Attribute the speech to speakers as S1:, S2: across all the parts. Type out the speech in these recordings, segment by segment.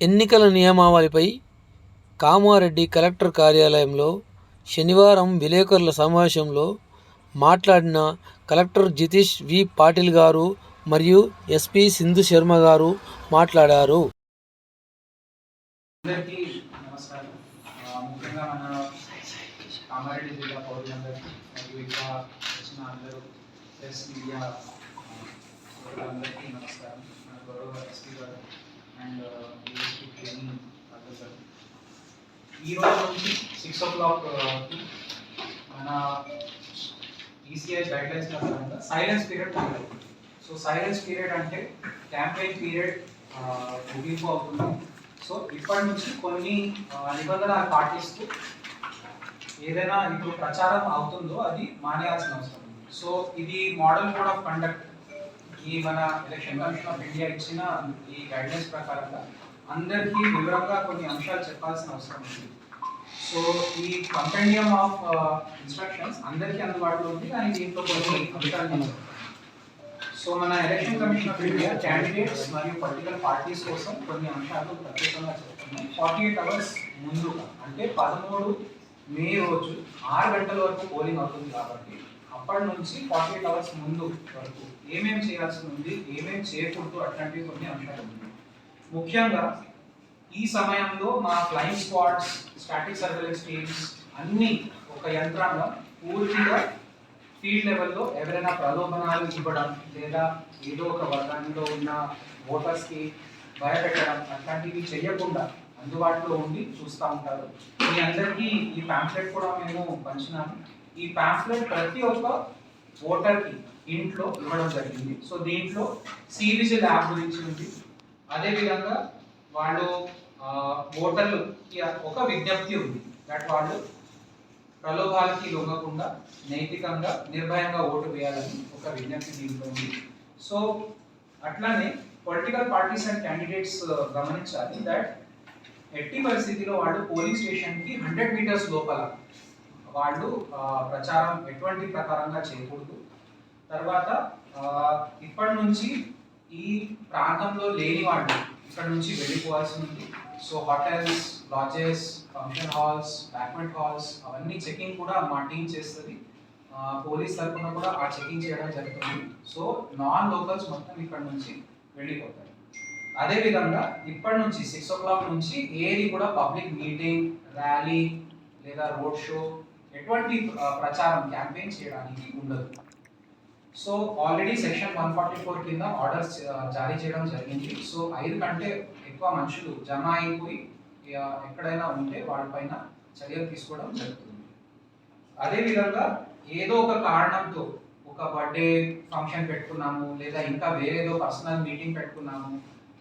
S1: ఎన్నికల నియమావళిపై కామారెడ్డి కలెక్టర్ కార్యాలయంలో శనివారం విలేకరుల సమావేశంలో మాట్లాడిన కలెక్టర్ జితీష్ వి. పాటిల్ గారు మరియు ఎస్పి సింధు శర్మ గారు మాట్లాడారు.
S2: అందరికీ నమస్కారం. ముఖ్యంగా మన కామారెడ్డి జిల్లా పౌరులందరికీ మరియు ఇంకా వచ్చిన అందరూ ప్రెస్ మీడియా నమస్కారం. మన గౌరవ ఎస్పీ గారు అండ్ uh, ట్రైనింగ్ ఈ రోజు నుంచి సిక్స్ ఓ క్లాక్ మన ఈసీఐ గైడ్లైన్స్ ప్రకారంగా silence period so silence period అంటే క్యాంపెయిన్ పీరియడ్ uh, ముగింపు అవుతుంది. సో ఇప్పటి నుంచి కొన్ని నిబంధన నిబంధనలు పాటిస్తూ ఏదైనా ఇప్పుడు ప్రచారం అవుతుందో అది మానేయాల్సిన అవసరం. ఉంది సో ఇది మోడల్ కోడ్ ఆఫ్ కండక్ట్ ఈ మన ఎలక్షన్ కమిషన్ ఆఫ్ ఇండియా ఇచ్చిన ఈ గైడ్లైన్స్ ప్రకారంగా అందరికీ వివరంగా కొన్ని అంశాలు చెప్పాల్సిన అవసరం ఉంది. సో ఈ కంపెనియం ఆఫ్ ఇన్స్ట్రక్షన్స్ అందరికీ అందుబాటులో ఉంది. కానీ దీంట్లో కొన్ని అంశాలు సో మన election commission of India candidates మరియు పర్టికులర్ పార్టీస్ కోసం కొన్ని అంశాలు ప్రత్యేకంగా చెప్తున్నాయి. ఫార్టీ ఎయిట్ అవర్స్ ముందుగా అంటే పదమూడు మే రోజు ఆరు గంటల వరకు పోలింగ్ అవుతుంది కాబట్టి అప్పటి నుంచి ఫార్టీ ఎయిట్ అవర్స్ ముందు వరకు ఏమేమి చేయాల్సి ఉంది ఏమేమి చేయకూడదు అట్లాంటివి కొన్ని అంశాలు ఉన్నాయి. ముఖ్యంగా ఈ సమయంలో మా flying squads static surveillance teams అన్ని ఒక యంత్రాంగం పూర్తిగా ఫీల్డ్ లెవెల్లో ఎవరైనా ప్రలోభనాలు ఇవ్వడం లేదా ఏదో ఒక వర్గంలో ఉన్న ఓటర్స్కి భయపెట్టడం అట్లాంటివి చేయకుండా అందుబాటులో ఉండి చూస్తూ ఉంటారు. మీ అందరికీ ఈ ప్యాంప్లెట్ కూడా మేము పంచినాము. ఈ ప్యాంప్లెట్ ప్రతి ఒక్క ఓటర్కి ఇంట్లో ఇవ్వడం జరిగింది. సో దీంట్లో సివిజిల్ యాప్ గురించి ఉంది. అదేవిధంగా వాళ్ళు ఆ, ఓటర్లకి ఒక విజ్ఞప్తి ఉంది. దట్ వాళ్ళు ప్రలోభాలకి లొంగకుండా నైతికంగా నిర్భయంగా ఓటు వేయాలని ఒక విజ్ఞప్తి దీంట్లో ఉంది. సో అట్లానే పొలిటికల్ పార్టీస్ అండ్ క్యాండిడేట్స్ గమనించాలి దట్ ఎట్టి పరిస్థితిలో వాళ్ళు పోలింగ్ స్టేషన్కి హండ్రెడ్ మీటర్స్ లోపల వాళ్ళు ప్రచారం ఎటువంటి ప్రకారంగా చేయకూడదు. తర్వాత ఇప్పటి నుంచి ఈ ప్రాంతంలో లేని వాళ్ళు ఇక్కడ నుంచి వెళ్ళిపోవాల్సి ఉంది so hotels lodges function halls banquet halls అవన్నీ చెకింగ్ కూడా మా టీం చేస్తుంది. పోలీస్ తరఫున కూడా ఆ చెకింగ్ చేయడం జరుగుతుంది. సో నాన్ లోకల్స్ మొత్తం ఇక్కడ నుంచి వెళ్ళిపోతారు. అదేవిధంగా ఇప్పటి నుంచి సిక్స్ ఓ క్లాక్ నుంచి ఏది కూడా పబ్లిక్ మీటింగ్ ర్యాలీ లేదా రోడ్ షో ఎటువంటి ప్రచారం క్యాంపెయిన్ చేయడానికి ఉండదు. So already section one forty four కింద ఆర్డర్స్ జారీ చేయడం జరిగింది. సో ఐదు కంటే ఎక్కువ మనుషులు జమ అయిపోయి ఎక్కడైనా ఉంటే వాళ్ళపైన చర్యలు తీసుకోవడం జరుగుతుంది. అదేవిధంగా ఏదో ఒక కారణంతో ఒక బర్త్డే ఫంక్షన్ పెట్టుకున్నాము లేదా ఇంకా వేరేదో పర్సనల్ మీటింగ్ పెట్టుకున్నాము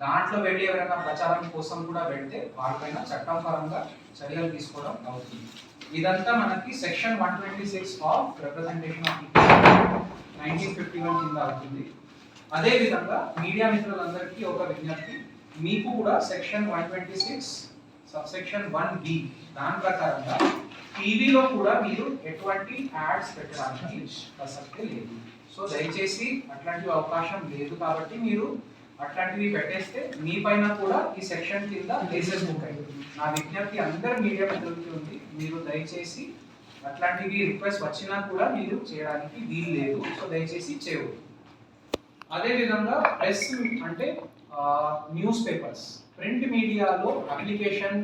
S2: దాంట్లో వెళ్ళి ఎవరైనా ప్రచారం కోసం కూడా వెళ్తే వాళ్ళపైన చట్టం పరంగా చర్యలు తీసుకోవడం అవుతుంది. ఇదంతా మనకి section one twenty six of representation of nineteen fifty one కింద అవుతుంది. అదేవిధంగా మీడియా మిత్రులందరికీ ఒక విజ్ఞప్తి. మీకు కూడా section one twenty six sub section one B దాని ప్రకారంగా టీవీలో కూడా మీరు ఎటువంటి యాడ్స్ పెట్టడానికి ప్రసక్తి లేదు సో దయచేసి అట్లాంటి అవకాశం లేదు కాబట్టి మీరు అట్లాంటివి పెట్టేస్తే మీ పైన కూడా ఈ సెక్షన్ కింద కేసెస్ ఉంటాయి. నా విజ్ఞప్తి అందరు మీడియా మిత్రులకి ఉంది. మీరు దయచేసి అట్లాంటివి రిక్వెస్ట్ వచ్చినా కూడా మీరు చేయడానికి వీలు లేదు. సో దయచేసి చేయవద్దు. అదేవిధంగా ప్రెస్ అంటే న్యూస్ పేపర్స్. ప్రింట్ మీడియాలో అప్లికేషన్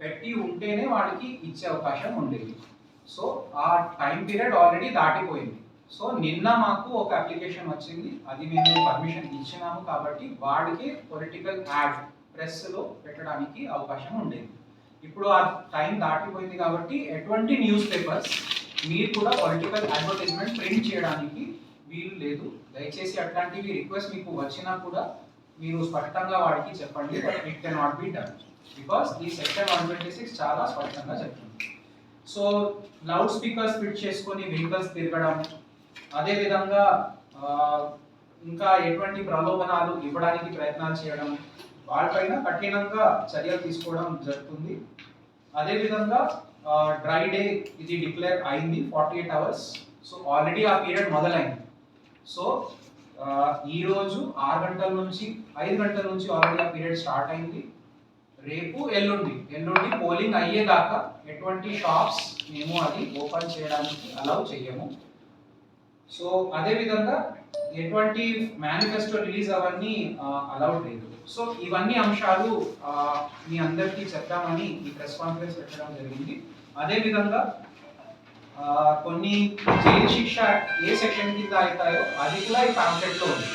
S2: పెట్టి ఉంటేనే వాడికి ఇచ్చే అవకాశం ఉండేది. సో ఆ టైం పీరియడ్ ఆల్రెడీ దాటిపోయింది. సో నిన్న మాకు ఒక అప్లికేషన్ వచ్చింది. అది మేము పర్మిషన్ ఇచ్చినాము కాబట్టి వాడికి పొలిటికల్ యాడ్ ప్రెస్లో పెట్టడానికి అవకాశం ఉండేది. ఇప్పుడు ఆ టైం దాటిపోయింది కాబట్టి ఎటువంటి న్యూస్ పేపర్స్ మీరు కూడా పొలిటికల్ అడ్వర్టైజ్మెంట్ ప్రింట్ చేయడానికి వీలు లేదు. దయచేసి అట్లాంటివి రిక్వెస్ట్ మీకు వచ్చినా కూడా మీరు స్పష్టంగా వాడికి చెప్పండి. But it can not be done because ఈ సెక్షన్ వన్ ట్వంటీ సిక్స్ చాలా స్పష్టంగా చెప్తుంది. సో లౌడ్ స్పీకర్స్ ఫిట్ చేసుకొని వెహికల్స్ తిరగడం అదే విధంగా ఇంకా ఎటువంటి ప్రలోభనాలు ఇవ్వడానికి ప్రయత్నాలు చేయడం వాళ్ళపైన కఠినంగా చర్యలు తీసుకోవడం జరుగుతుంది. అదేవిధంగా డ్రై డే ఇది డిక్లేర్ అయింది forty eight hours. So already ఆ పీరియడ్ మొదలైంది. సో ఈ రోజు ఆరు గంటల నుంచి ఐదు గంటల నుంచి ఆల్రెడీ ఆ పీరియడ్ స్టార్ట్ అయింది. రేపు ఎల్లుండి ఎల్లుండి పోలింగ్ అయ్యేదాకా ఎటువంటి షాప్స్ మేము అది ఓపెన్ చేయడానికి అలౌ చేయము సో అదే విధంగా ఎటువంటి మేనిఫెస్టో రిలీజ్ అవన్నీ అలౌడ్ లేదు. సో ఇవన్నీ అంశాలు మీ అందరికీ చెప్తామని ఈ ప్రెస్ కాన్ఫరెన్స్ పెట్టడం జరిగింది. అదే విధంగా కొన్ని జైలు శిక్ష ఏ సెక్షన్ కింద అవుతాయో అది కూడా ఈ పాంప్లెట్లో ఉంది.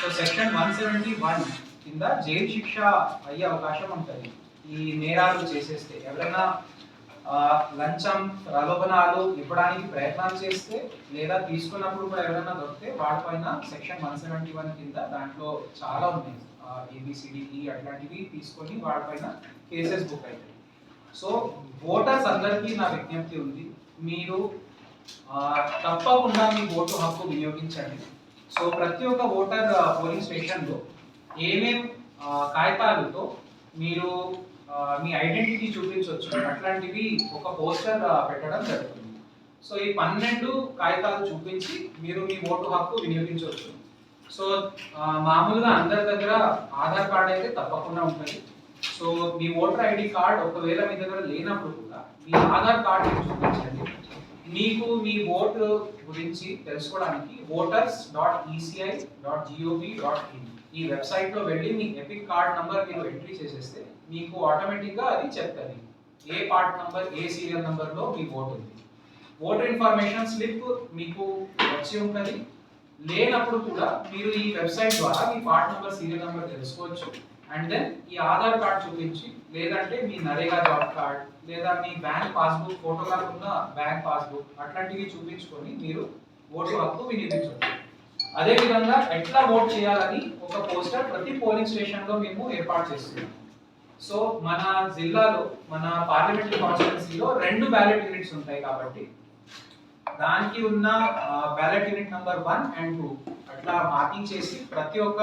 S2: So section one seventy one కింద జైలు శిక్ష అయ్యే అవకాశం ఉంటుంది. ఈ నేరాలు చేసేస్తే ఎవరైనా లంచం ప్రలోభనాలు ఇవ్వడానికి ప్రయత్నాలు చేస్తే లేదా తీసుకున్నప్పుడు కూడా ఎవరైనా దొరికితే వాటిపైన సెక్షన్ వన్ సెవెంటీ వన్ కింద దాంట్లో చాలా ఉన్నాయి. ఏబిసిడిఈ e అట్లాంటివి తీసుకొని వాటిపైన కేసెస్ బుక్ అవుతాయి. సో ఓటర్స్ అందరికీ నా విజ్ఞప్తి ఉంది. మీరు తప్పకుండా మీ ఓటు హక్కు వినియోగించండి. సో ప్రతి ఒక్క ఓటర్ పోలింగ్ స్టేషన్లో ఏమేం కాగితాలతో మీరు మీ ఐడెంటిటీ చూపించవచ్చు. అట్లాంటివి ఒక పోస్టర్ పెట్టడం జరుగుతుంది. సో ఈ పన్నెండు కాగితాలు చూపించి మీరు మీ ఓటు హక్కు వినియోగించవచ్చు. సో మామూలుగా అందరి దగ్గర ఆధార్ కార్డ్ అయితే తప్పకుండా ఉంటుంది. సో మీ ఓటర్ ఐడి కార్డ్ ఒకవేళ మీ దగ్గర లేనప్పుడు కూడా మీ ఆధార్ కార్డ్ చూపించండి. మీకు మీ ఓటు గురించి తెలుసుకోవడానికి voters dot ECI dot gov dot in ఈ వెబ్సైట్లో వెళ్ళి మీ ఎపిక్ కార్డ్ నంబర్ మీరు ఎంట్రీ చేసేస్తే మీకు ఆటోమేటిక్గా అది చెప్తుంది ఏ పార్ట్ నంబర్ ఏ సీరియల్ నంబర్లో మీ ఓటు ఉంది. ఓటర్ ఇన్ఫర్మేషన్ స్లిప్ మీకు వచ్చి ఉంటుంది. లేనప్పుడు కూడా మీరు ఈ వెబ్సైట్ ద్వారా మీ పార్ట్ నంబర్ సీరియల్ నంబర్ తెలుసుకోవచ్చు. అండ్ దెన్ ఈ ఆధార్ కార్డ్ చూపించి లేదంటే మీ నరేగా జాబ్ కార్డ్ లేదా మీ బ్యాంక్ పాస్బుక్ ఫోటోగ్రాఫ్ ఉన్న బ్యాంక్ పాస్బుక్ అట్లాంటివి చూపించుకొని మీరు ఓటు హక్కు వినియోగించవచ్చు. అదే విధంగా ఎట్లా ఓట్ చేయాలని ఒక పోస్టర్ ప్రతి పోలింగ్ స్టేషన్లో మేము ఏర్పాటు చేస్తున్నాం. సో మన జిల్లాలో మన పార్లమెంటరీ కాన్స్టిట్యున్సీలో రెండు బ్యాలెట్ యూనిట్స్ ఉంటాయి కాబట్టి దానికి ఉన్న ballot unit number one and two అట్లా మార్కింగ్ చేసి ప్రతి ఒక్క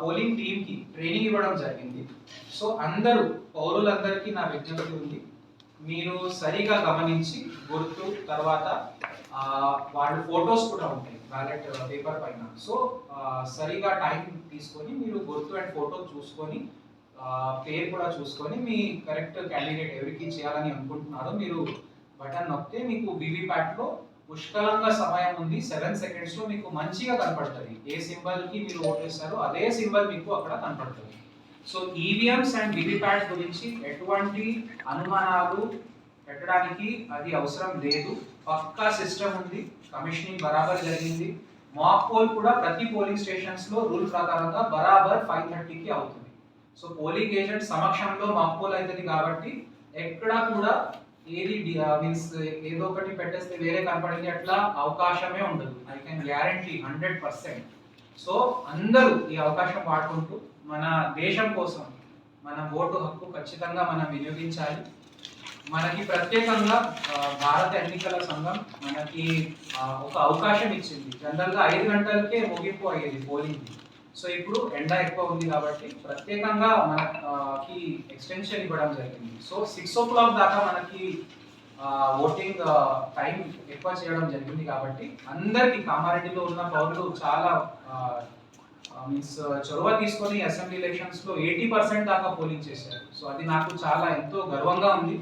S2: పోలింగ్ టీంకి ట్రైనింగ్ ఇవ్వడం జరిగింది. సో అందరూ పౌరులందరికీ నా విజ్ఞప్తి ఉంది. మీరు సరిగా గమనించి గుర్తు తర్వాత వాళ్ళ ఫొటోస్ కూడా ఉంటాయి బ్యాలెట్ పేపర్ పైన. సో సరిగా టైం తీసుకొని మీరు గుర్తు అండ్ ఫోటో చూసుకొని పేరు కూడా చూసుకొని మీ కరెక్ట్ క్యాండిడేట్ ఎవరికి చేయాలని అనుకుంటున్నారో మీరు బటన్ నొక్కితే మీకు వీవీప్యాట్లో పుష్కలంగా సమయం ఉంది. సెవెన్ సెకండ్స్లో మీకు మంచిగా కనపడుతుంది. ఏ సింబల్కి మీరు ఓటేస్తారో అదే సింబల్ మీకు అక్కడ కనపడుతుంది. సో ఈవీఎంస్ అండ్ వివిప్యాట్ గురించి ఎటువంటి అనుమానాలు పెట్టడానికి అది అవసరం లేదు. పక్కా సిస్టమ్ ఉంది. కమిషనింగ్ బరాబర్ జరిగింది. మాక్ పోల్ కూడా ప్రతి పోలింగ్ స్టేషన్స్లో రూల్ ప్రకారంగా బరాబర్ ఫైవ్ థర్టీకి అవుతుంది. సో పోలింగ్ ఏజెంట్ సమక్షంలో మాక్ అవుతుంది కాబట్టి ఎక్కడా కూడా ఏది మీన్స్ ఏదో ఒకటి పెట్టేస్తే వేరే కనపడింది అట్లా అవకాశమే ఉండదు. I can guarantee hundred percent so అందరూ ఈ అవకాశం వాడుకుంటూ మన దేశం కోసం మన ఓటు హక్కు ఖచ్చితంగా మనం వినియోగించాలి. మనకి ప్రత్యేకంగా భారత ఎన్నికల సంఘం మనకి ఒక అవకాశం ఇచ్చింది. జనరల్గా ఐదు గంటలకే ముగింపు అయ్యేది పోలింగ్. సో ఇప్పుడు ఎండ ఎక్కువ ఉంది కాబట్టి ప్రత్యేకంగా మనకి ఎక్స్టెన్షన్ ఇవ్వడం జరిగింది. సో సిక్స్ ఓ క్లాక్ దాకా మనకి ఓటింగ్ టైం ఎక్కువ చేయడం జరిగింది కాబట్టి అందరికి కామారెడ్డిలో ఉన్న పౌరులు చాలా మీన్స్ చొరవ తీసుకొని అసెంబ్లీ ఎలక్షన్స్లో ఎయిటీ పర్సెంట్ దాకా పోలింగ్ చేశారు. సో అది నాకు చాలా ఎంతో గర్వంగా ఉంది.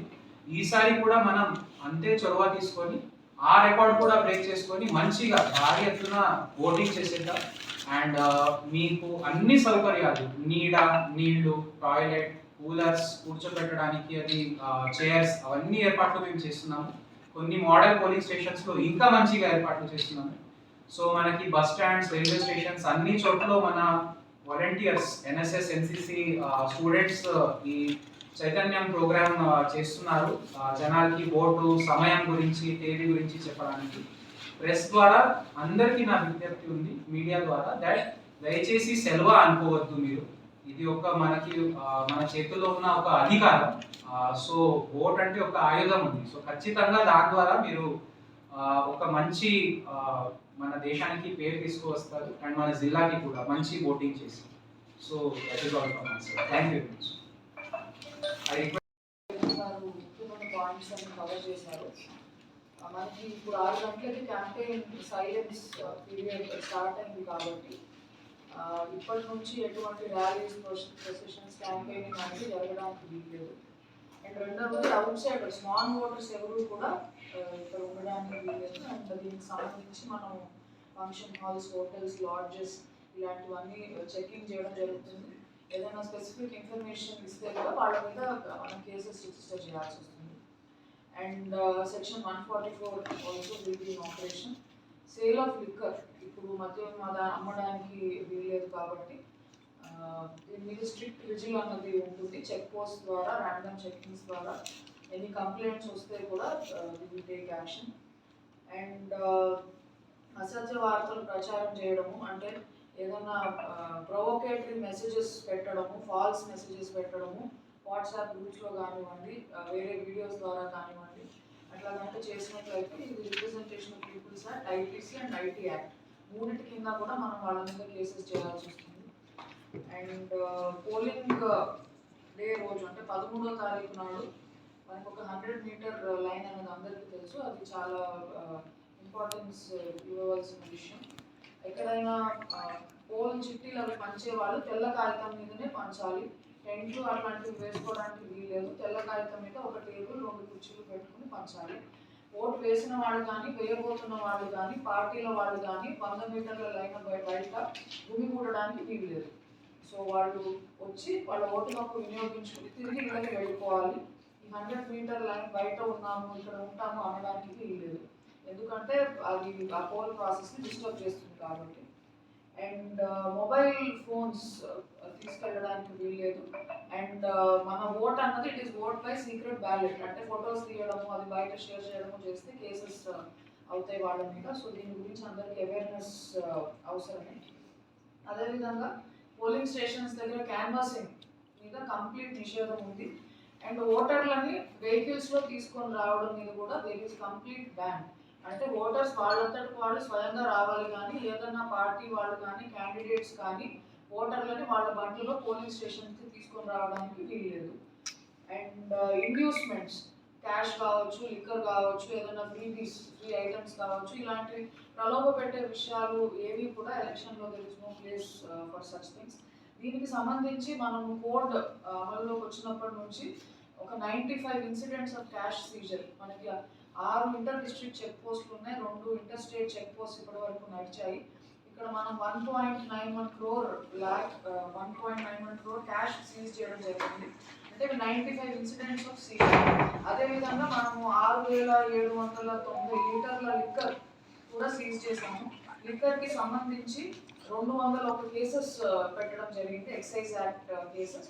S2: ఈసారి కూడా మనం అంతే చొరవ తీసుకొని ఆ రికార్డ్ కూడా బ్రేక్ చేసుకొని మంచిగా భారీ ఎత్తున ఓటింగ్ చేసేద్దాం. అండ్ uh, మీకు అన్ని సౌకర్యాలు నీడ నీళ్ళు టాయిలెట్ కూలర్స్ కూర్చోబెట్టడానికి అది చైర్స్ అవన్నీ ఏర్పాట్లు మేము చేస్తున్నాము. కొన్ని మోడల్ పోలింగ్ స్టేషన్స్లో ఇంకా మంచిగా ఏర్పాట్లు చేస్తున్నాము. సో మనకి బస్ స్టాండ్స్ రైల్వే స్టేషన్స్ అన్ని చోట్ల మన వాలంటీర్స్ ఎన్ఎస్ఎస్ ఎన్సిసి స్టూడెంట్స్ ఈ చైతన్యం ప్రోగ్రామ్ చేస్తున్నారు. జనాలకి ఓటు సమయం గురించి తేదీ గురించి చెప్పడానికి. ప్రెస్ ద్వారా అందరికీ నా విజ్ఞప్తి ఉంది మీడియా ద్వారా. దాట్ దయచేసి సెలవు అనుకోవద్దు మీరు. ఇది ఒక మనకి మన చేతిలో ఉన్న ఒక అధికారం. సో ఓట్ అంటే ఒక ఆయుధం ఉంది. సో ఖచ్చితంగా దాని ద్వారా మీరు ఒక మంచి మన దేశానికి పేరు తీసుకువస్తారు అండ్ మన జిల్లాకి కూడా మంచి ఓటింగ్ చేసి. So that is all from thank you I
S3: request points cover చేశారు. మనకి ఇప్పుడు ఆరు గంటలకి క్యాంపెయిన్ సైలెన్స్ పీరియడ్ స్టార్ట్ అయింది కాబట్టి ఇప్పటి నుంచి ఎటువంటి ర్యాలీస్ ప్రొసెషన్స్ క్యాంపెయినింగ్ అనేది జరగడానికి వీల్లేదు. అండ్ రెండవది అవుట్ సైడ్ స్మాల్ ఓటర్స్ ఎవరు కూడా ఇక్కడ ఉండడానికి వీల్లేదు. అండ్ దీనికి సంబంధించి మనం ఫంక్షన్ హాల్స్ హోటల్స్ లాడ్జెస్ ఇలాంటివన్నీ చెకింగ్ చేయడం జరుగుతుంది. ఏదైనా స్పెసిఫిక్ ఇన్ఫర్మేషన్ ఇస్తే కూడా వాళ్ళ మీద మనం కేసెస్ రిజిస్టర్ చేయాల్సి వస్తుంది. And section one forty four also will in operation sale of liquor ఇప్పుడు మద్యం అమ్మడానికి వీల్లేదు కాబట్టి దీని మీద స్ట్రిక్ట్ విజిల్ అన్నది ఉంటుంది. చెక్ పోస్ట్ ద్వారా ర్యాండమ్ చెకింగ్స్ ద్వారా. ఎనీ కంప్లైంట్స్ వస్తే కూడా విల్ టేక్ యాక్షన్ అండ్ అసత్య వార్తలు ప్రచారం చేయడము అంటే ఏదైనా ప్రొవోకేటరీ మెసేజెస్ పెట్టడము ఫాల్స్ మెసేజెస్ పెట్టడము వాట్సాప్ గ్రూప్స్లో కానివ్వండి వేరే వీడియోస్ ద్వారా కానివ్వండి అట్లా కనుక చేసినట్లయితే ఇది representation of peoples act ITC and IT act మూడింటి కింద కూడా మనం వాళ్ళ మీద కేసెస్ చేయాల్సి వస్తుంది. And polling uh, uh, day రోజు అంటే పదమూడో తారీఖు నాడు మనకు ఒక హండ్రెడ్ మీటర్ లైన్ అనేది అందరికీ తెలుసు. అది చాలా uh, ఇంపార్టెన్స్ ఇవ్వవలసిన విషయం. ఎక్కడైనా పోల్ చిట్టీలు అవి పంచే వాళ్ళు తెల్ల కాగితం మీదనే పంచాలి. టెంట్లు అట్లాంటివి వేసుకోవడానికి వీలు లేదు తెల్ల కాగితం మీద ఒక టేబుల్ రెండు కుర్చీలు పెట్టుకుని పంచాలి ఓటు వేసిన వాళ్ళు కానీ వేయబోతున్న వాళ్ళు కానీ పార్టీల వాళ్ళు కానీ వంద మీటర్ల లైన్ బయ- బయట వీలు లేదు. సో వాళ్ళు వచ్చి వాళ్ళ ఓటు హక్కు వినియోగించుకుని తిరిగి ఇళ్ళకి వెళ్ళిపోవాలి. ఈ హండ్రెడ్ మీటర్ లైన్ బయట ఉన్నాము ఇక్కడ ఉంటాము అనడానికి వీల్లేదు ఎందుకంటే అది ఆ పోల్ ప్రాసెస్ని డిస్టర్బ్ చేస్తుంది కాబట్టి. అండ్ మొబైల్ ఫోన్స్ తీసుకెళ్ళడానికి వీల్లేదు. అండ్ మన ఓట్ అన్నది it is vote by secret ballot అంటే ఫొటోస్ తీయడము అది బయట షేర్ చేయడము చేస్తే కేసెస్ అవుతాయి వాళ్ళ మీద. సో దీని గురించి అందరికీ అవేర్నెస్ అవసరమే. అదేవిధంగా పోలింగ్ స్టేషన్స్ దగ్గర క్యాన్వాసింగ్ మీద కంప్లీట్ నిషేధం ఉంది. అండ్ ఓటర్లని వెహికల్స్లో తీసుకొని రావడం మీద కూడా దేర్ ఈస్ కంప్లీట్ బ్యాన్ అంటే ఓటర్స్ వాళ్ళంతటి వాళ్ళు స్వయంగా రావాలి కానీ ఏదన్నా పార్టీ వాళ్ళు కానీ క్యాండిడేట్స్ కానీ ఓటర్లని వాళ్ళ బండ్లలో పోలింగ్ స్టేషన్కి తీసుకొని రావడానికి వీల్లేదు. అండ్ uh, ఇండ్యూస్మెంట్స్ క్యాష్ కావచ్చు లిక్కర్ కావచ్చు ఏదైనా ఫ్రీబీస్ ఫ్రీ ఐటమ్స్ కావచ్చు ఇలాంటి ప్రలోభ పెట్టే విషయాలు ఏవి కూడా ఎలక్షన్లో తెలుసు no place for such things దీనికి సంబంధించి మనం కోడ్ uh, అమల్లోకి వచ్చినప్పటి నుంచి ఒక ninety five incidents of cash seizure మనకి ఆరు ఇంటర్ డిస్ట్రిక్ట్ చెక్ పోస్టులు ఉన్నాయి రెండు ఇంటర్ స్టేట్ చెక్ పోస్ట్ ఇప్పటి వరకు నడిచాయి. ఇక్కడ మనం one point nine one crore lakh one point nine one crore cash seize చేయడం జరిగింది. అంటే ninety five incidents of seize అదేవిధంగా మనము ఆరు వేల ఏడు వందల తొంభై లీటర్ల లిక్కర్ కూడా సీజ్ చేశాము. లిక్కర్కి సంబంధించి రెండు వందల ఒక కేసెస్ uh, పెట్టడం జరిగింది ఎక్సైజ్ యాక్ట్ కేసెస్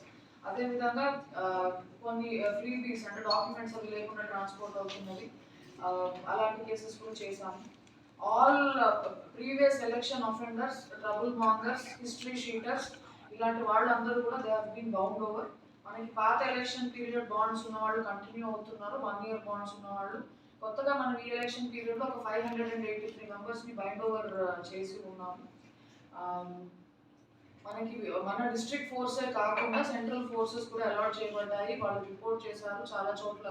S3: అదేవిధంగా uh, కొన్ని uh, ఫ్రీ బీస్ అంటే డాక్యుమెంట్స్ అవి లేకుండా ట్రాన్స్పోర్ట్ అవుతున్నది. Um, అలాంటి కేసెస్ కూడా చేశాము all previous election offenders trouble mongers history sheeters ఇలాంటి వాళ్ళందరూ కూడా they have been bound over మనకి పాత ఎలక్షన్ పీరియడ్ బాండ్స్ ఉన్న వాళ్ళు కంటిన్యూ అవుతున్నారు. వన్ ఇయర్ బాండ్స్ ఉన్న వాళ్ళు కొత్తగా మనం ఈ ఎలక్షన్ పీరియడ్లో ఒక five hundred and eighty three మెంబర్స్ని బైండ్ ఓవర్ చేసి ఉన్నాము. Um, మనకి మన డిస్ట్రిక్ట్ ఫోర్సే కాకుండా సెంట్రల్ ఫోర్సెస్ కూడా అలాట్ చేయబడ్డాయి. వాళ్ళు రిపోర్ట్ చేశారు. చాలా చోట్ల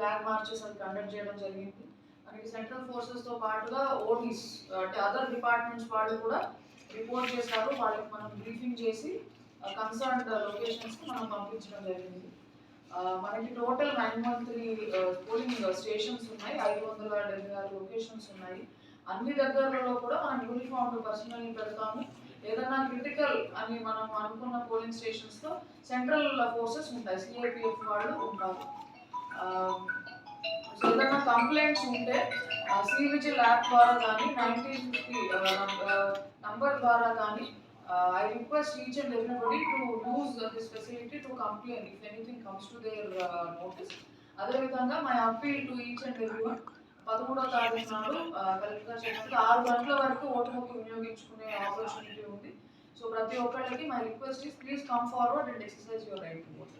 S3: ఫ్లాగ్ మార్చెస్ అది కండక్ట్ చేయడం జరిగింది. మనకి సెంట్రల్ ఫోర్సెస్తో పాటుగా ఓటీస్ అంటే అదర్ డిపార్ట్మెంట్స్ వాళ్ళు కూడా రిపోర్ట్ చేశారు వాళ్ళకి మనం బ్రీఫింగ్ చేసి కన్సర్న్ లొకేషన్స్కి మనం పంపించడం జరిగింది. మనకి total nine one three polling stations ఉన్నాయి. ఐదు వందల డెబ్బై ఆరు లొకేషన్స్ ఉన్నాయి. అన్ని దగ్గరలో కూడా మనం యూనిఫామ్ పర్సనల్ పెడతాము. ఏదైనా క్రిటికల్ అని మనం అనుకున్న పోలింగ్ స్టేషన్స్లో సెంట్రల్ ఫోర్సెస్ ఉంటాయి. సిఐపిఎఫ్ వాళ్ళు ఉంటారు. ఏదైనా కంప్లైంట్స్ ఉంటే సి విజిల్ యాప్ ద్వారా కానీ నైన్టీన్ ఫిఫ్టీ నంబర్ ద్వారా కానీ I request each and everybody to use this facility to complaint if anything comes to their notice అదేవిధంగా my appeal to each and everyone పదమూడో పదమూడవ తారీఖు నాడు కలెక్టర్ చేసినప్పుడు ఆరు గంటల వరకు ఓటు హక్కు వినియోగించుకునే ఆపర్చునిటీ ఉంది. సో ప్రతి ఒక్కళ్ళకి my request is please come forward and exercise your right to vote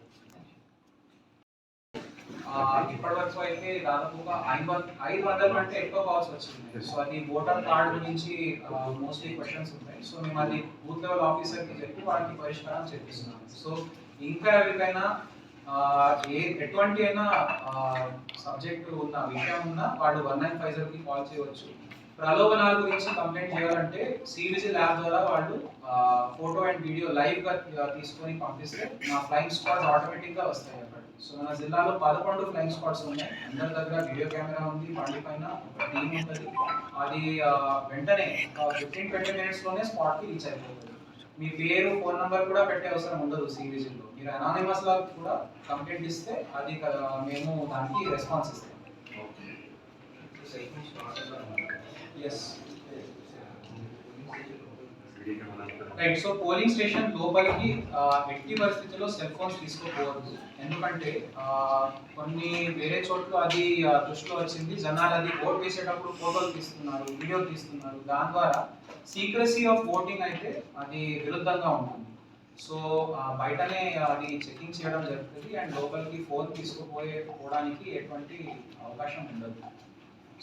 S2: ఇప్పటి వరకు అయితే దాదాపుగా ఐదు ఐదు వందల కంటే ఎక్కువ కాల్స్ వచ్చింది. సో అది ఓటర్ కార్డు గురించి మోస్ట్లీ క్వశ్చన్స్ ఉంటాయి. సో మేము అది బూత్ లెవెల్ ఆఫీసర్కి చెప్పి వాళ్ళకి పరిష్కారం చేపిస్తున్నాం. సో ఇంకా ఎవరికైనా ఏ ఎటువంటి అయినా సబ్జెక్ట్ ఉన్న విషయం ఉన్నా వాళ్ళు వన్ నైన్ ఫైవ్ జీరోకి కాల్ చేయవచ్చు. ప్రలోభనాల గురించి కంప్లైంట్ చేయాలంటే సిబిసి ల్యాబ్ ద్వారా వాళ్ళు ఫోటో అండ్ వీడియో లైవ్గా తీసుకొని పంపిస్తే మా ఫ్లైయింగ్ స్క్వాడ్స్ ఆటోమేటిక్గా వస్తాయి అక్కడ. సో మన జిల్లాలో పదకొండు ఫ్లైయింగ్ స్క్వాడ్స్ ఉన్నాయి. అందరి దగ్గర వీడియో కెమెరా ఉంది బండి పైన టీమ్ ఉంటుంది. అది వెంటనే ఫిఫ్టీన్ ట్వంటీ మినిట్స్లోనే స్పాట్కి రీచ్ అయిపోతుంది. మీ పేరు ఫోన్ నంబర్ కూడా పెట్టే అవసరం ఉండదు సివిజిల్లో మీరు అనానిమస్ లా కూడా కంప్లైంట్ ఇస్తే అది మేము దానికి రెస్పాన్స్ ఇస్తాం. Yes right so polling station లోపలికి ఎట్టి పరిస్థితుల్లో సెల్ ఫోన్స్ తీసుకోకూడదు ఎందుకంటే కొన్ని వేరే చోట్ల అది దృష్టిలో వచ్చింది. జనాలు అది ఓట్ వేసేటప్పుడు ఫోటోలు తీస్తున్నారు వీడియో తీస్తున్నారు. దాని ద్వారా సీక్రసీ ఆఫ్ ఓటింగ్ అయితే అది విరుద్ధంగా ఉంటుంది. సో బయటనే అది చెకింగ్ చేయడం జరుగుతుంది. అండ్ లోపలికి ఫోన్ తీసుకుపోయే పోవడానికి ఎటువంటి అవకాశం ఉండదు.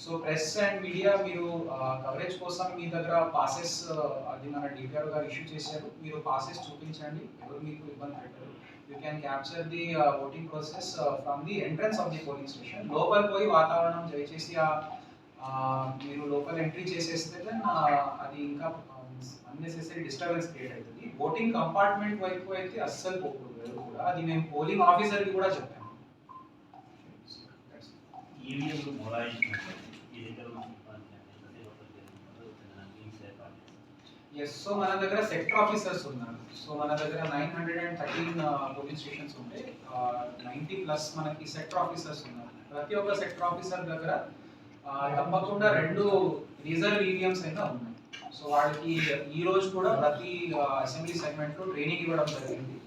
S2: సో ప్రెస్ అండ్ మీడియా మీరు కవరేజ్ కోసం మీ దగ్గర పాసెస్ అది మన డిపిఆర్ గారు ఇష్యూ చేశారు. మీరు పాసెస్ చూపించండి. ఎవరు మీకు ఇబ్బంది పెట్టరు. You can capture the voting process from the entrance of the polling station లోపల పోయి వాతావరణం దయచేసి మీరు లోపల ఎంట్రీ చేసేస్తే అది ఇంకా అన్నెసెసరీ డిస్టర్బెన్స్ క్రియేట్ అవుతుంది. ఓటింగ్ కంపార్ట్మెంట్ వైపు అయితే అస్సలు పోకూడదు. కూడా. అది మేము పోలింగ్ ఆఫీసర్కి కూడా చెప్పాము.
S4: ఈవీఎంలు మొరాయించినట్టు దగ్గర ఉన్న
S2: ఎస్ సో మన దగ్గర సెక్టర్ ఆఫీసర్స్ ఉన్నారు. సో మన దగ్గర nine hundred and thirteen polling stations ఉంటాయి నైంటీ ప్లస్ మనకి సెక్టర్ ఆఫీసర్స్ ఉన్నారు. ప్రతి ఒక్క సెక్టర్ ఆఫీసర్ దగ్గర తప్పకుండా రెండు రిజర్వ్ ఈవీఎంస్ అయితే ఉన్నాయి. సో వాళ్ళకి ఈ రోజు కూడా ప్రతి అసెంబ్లీ సెగ్మెంట్లో ట్రైనింగ్ ఇవ్వడం జరిగింది.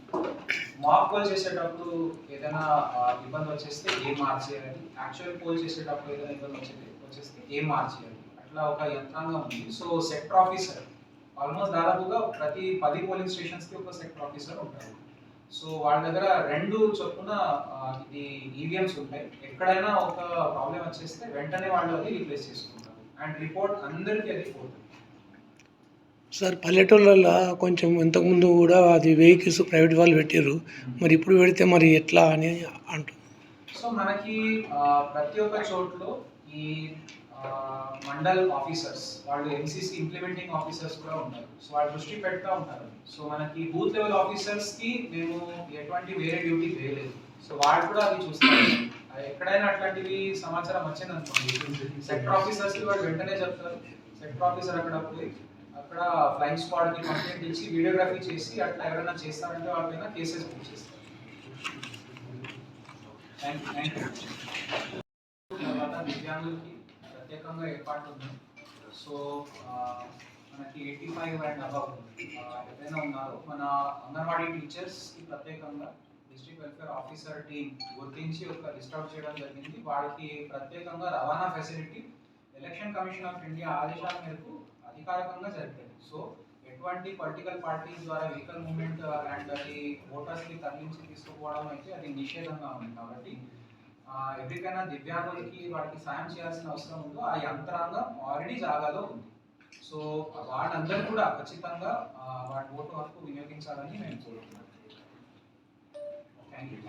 S2: మాక్ పోల్ చేసేటప్పుడు ఏదైనా ఇబ్బంది వచ్చేస్తే ఏం మార్చేయాలి? యాక్చువల్ పోల్ చేసేటప్పుడు ఏదైనా ఇబ్బంది వచ్చేది వచ్చేస్తే ఏం మార్చేయాలి? అట్లా ఒక యంత్రాంగం ఉంది. సో సెక్టర్ ఆఫీసర్ ఆల్మోస్ట్ దాదాపుగా ప్రతి పది పోలింగ్ స్టేషన్స్కి ఒక సెక్టర్ ఆఫీసర్ ఉంటారు. సో వాళ్ళ దగ్గర రెండు చొప్పున ఇది ఈవీఎంస్ ఉంటాయి. ఎక్కడైనా ఒక ప్రాబ్లం వచ్చేస్తే వెంటనే వాళ్ళు అది రీప్లేస్ చేసుకుంటారు. అండ్ రిపోర్ట్ అందరికీ అది పోతుంది.
S1: సార్ పల్లెటూళ్ళల్లో కొంచెం ఇంతకుముందు కూడా అది వెహికల్స్ ప్రైవేట్ వాళ్ళు పెట్టారు మరి ఇప్పుడు పెడితే మరి ఎట్లా అని అంటు
S2: సో మనకి ప్రతి ఒక్క చోట్లో ఈ మండల్ ఆఫీసర్స్ వాళ్ళు ఎంసీసీ ఇంప్లిమెంటింగ్ ఆఫీసర్స్ కూడా ఉంటారు. సో వాళ్ళు దృష్టి పెడతా ఉంటారు. సో మనకి బూత్ లెవెల్ ఆఫీసర్స్కి మేము ఎటువంటి వేరే డ్యూటీ వేయలేదు సో వాళ్ళు కూడా అది చూస్తారు. ఎక్కడైనా అట్లాంటివి సమాచారం వచ్చింది అనుకోండి సెక్టర్ ఆఫీసర్స్కి వాళ్ళు వెంటనే చెప్తారు. సెక్టర్ ఆఫీసర్ అక్కడ పోయి అక్కడ ఫ్లైయింగ్ స్క్వాడ్కి కంప్లైంట్ ఇచ్చి వీడియోగ్రఫీ చేసి అట్లా ఎవరైనా చేస్తారంటే వాళ్ళ మీద కేసెస్ బుక్ చేస్తారు. తర్వాత దివ్యాంగులకి ప్రత్యేకంగా ఏర్పాటు ఉంది. సో మనకి ఎయిటీ ఫైవ్ అండ్ అబవ్ ఎవరైనా ఉన్నారు మన అంగన్వాడీ టీచర్స్కి ప్రత్యేకంగా డిస్ట్రిక్ట్ వెల్ఫేర్ ఆఫీసర్ టీం గుర్తించి ఒక లిస్ట్ అవుట్ చేయడం జరిగింది. వాళ్ళకి ప్రత్యేకంగా రవాణా facility election commission of India ఆదేశాల మేరకు అధికారికంగా జరిగింది. సో ఎటువంటి పొలిటికల్ పార్టీస్ ద్వారా వెహికల్ మూమెంట్ అండ్ అది ఓటర్స్ తరలించి తీసుకుపోవడం అయితే అది నిషేధంగా ఉంది. కాబట్టి ఎవరికైనా దివ్యాంగులకి వాళ్ళకి సాయం చేయాల్సిన అవసరం ఉందో ఆ యంత్రాంగం ఆల్రెడీ జాగాలో ఉంది. సో వాళ్ళందరూ కూడా ఖచ్చితంగా వాటి ఓటు హక్కు వినియోగించాలని మేము కోరుతున్నాం థ్యాంక్ యూ